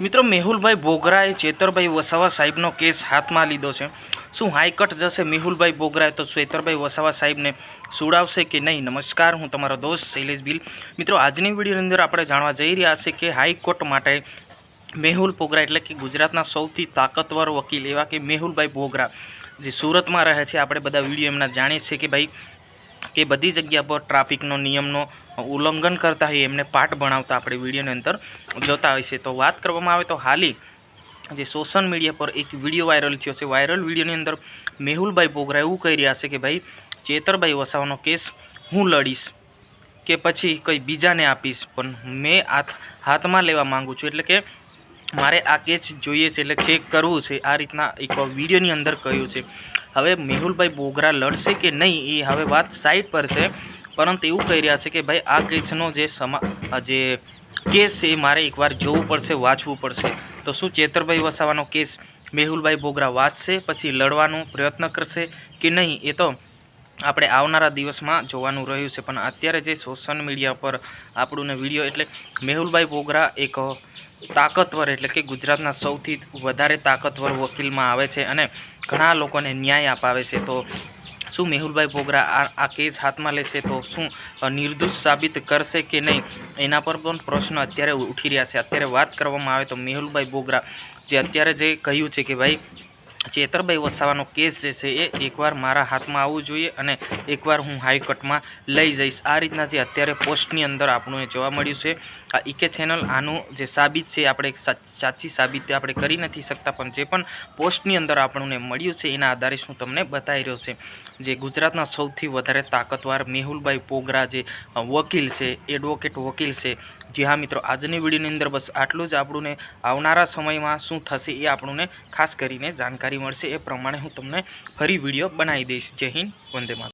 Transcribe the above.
મિત્રો, મેહુલભાઈ બોગરાએ ચેતરભાઈ વસાવા સાહેબનો કેસ હાથમાં લીધો છે. શું હાઈકટ જશે મેહુલભાઈ બોગરાએ? તો ચેતરભાઈ વસાવા સાહેબને સુડાવશે કે નહીં? નમસ્કાર, હું તમારો દોસ્ત શૈલેષ બિલ. મિત્રો, આજની વિડીયોની અંદર આપણે જાણવા જઈ રહ્યા છે કે હાઈકોર્ટ માટે મેહુલ બોગરા એટલે કે ગુજરાતના સૌથી તાકતવર વકીલ એવા કે મેહુલભાઈ બોગરા, જે સુરતમાં રહે છે. આપણે બધા વીડિયો એમના જાણીએ છીએ કે ભાઈ કે બધી જગ્યા પર ટ્રાફિકનો નિયમનો ઉલ્લંઘન કરતા હોય, એમને પાઠ ભણાવતા આપણે વિડીયોની અંદર જોતા હોય છે. તો વાત કરવામાં આવે તો હાલી જે સોશિયલ મીડિયા પર એક વીડિયો વાયરલ થયો છે. વાયરલ વિડીયોની અંદર મેહુલભાઈ બોગરા એવું કહી રહ્યા છે કે ભાઈ, ચેતરભાઈ વસાવાનો કેસ હું લડીશ કે પછી કંઈ બીજાને આપીશ, પણ મેં હાથ, હાથમાં લેવા માગું છું. એટલે કે મારે આ કેસ જોઈએ છે, એટલે ચેક કરવું છે. આ રીતના એક વિડીયોની અંદર કહ્યું છે. હવે મેહુલભાઈ બોગરા લડશે કે નહીં એ હવે વાત સાઈડ પર છે. પરંતુ એવું કહી રહ્યા છે કે ભાઈ આ કેસનો જે સમા જે કેસ છે એ મારે એકવાર જોવું પડશે, વાંચવું પડશે. તો શું ચેતરભાઈ વસાવાનો કેસ મેહુલભાઈ બોગરા વાંચશે, પછી લડવાનો પ્રયત્ન કરશે કે નહીં એ તો આપણે આવનારા દિવસમાં જોવાનું રહ્યું છે. પણ અત્યારે જે સોશિયલ મીડિયા પર આપણું ને વીડિયો એટલે મેહુલભાઈ બોગરા એક તાકતવર એટલે કે ગુજરાતના સૌથી વધારે તાકતવર વકીલમાં આવે છે અને ઘણા લોકોને ન્યાય અપાવે છે. તો શું મેહુલભાઈ બોગરા આ આ કેસ હાથમાં લેશે? તો શું નિર્દોષ સાબિત કરશે કે નહીં? એના પર પણ પ્રશ્ન અત્યારે ઉઠી રહ્યા છે. અત્યારે વાત કરવામાં આવે તો મેહુલભાઈ બોગરા જે અત્યારે જે કહ્યું છે કે ભાઈ ચેતરભાઈ વસાવાનો કેસ જે છે એ એકવાર મારા હાથમાં આવવું જોઈએ અને એકવાર હું હાઈકોર્ટમાં લઈ જઈશ. આ રીતના જે અત્યારે પોસ્ટની અંદર આપણને જોવા મળ્યું છે. આ ઈકે ચેનલ આનું જે સાબિત છે આપણે સાચી સાબિત આપણે કરી નથી શકતા, પણ જે પણ પોસ્ટની અંદર આપણને મળ્યું છે એના આધારે શું તમને બતાવી રહ્યો છે. જે ગુજરાતના સૌથી વધારે તાકતવાર મેહુલભાઈ પોગરા જે વકીલ છે, એડવોકેટ વકીલ છે, જી હા મિત્રો આજની વિડીયોની અંદર બસ આટલું જ આપણને આવનારા સમયમાં શું થશે એ આપણને ખાસ કરીને જાણકારી મળશે એ પ્રમાણે હું તમને ફરી વીડિયો બનાવી દઈશ. જય હિન્દ વંદે માતરમ.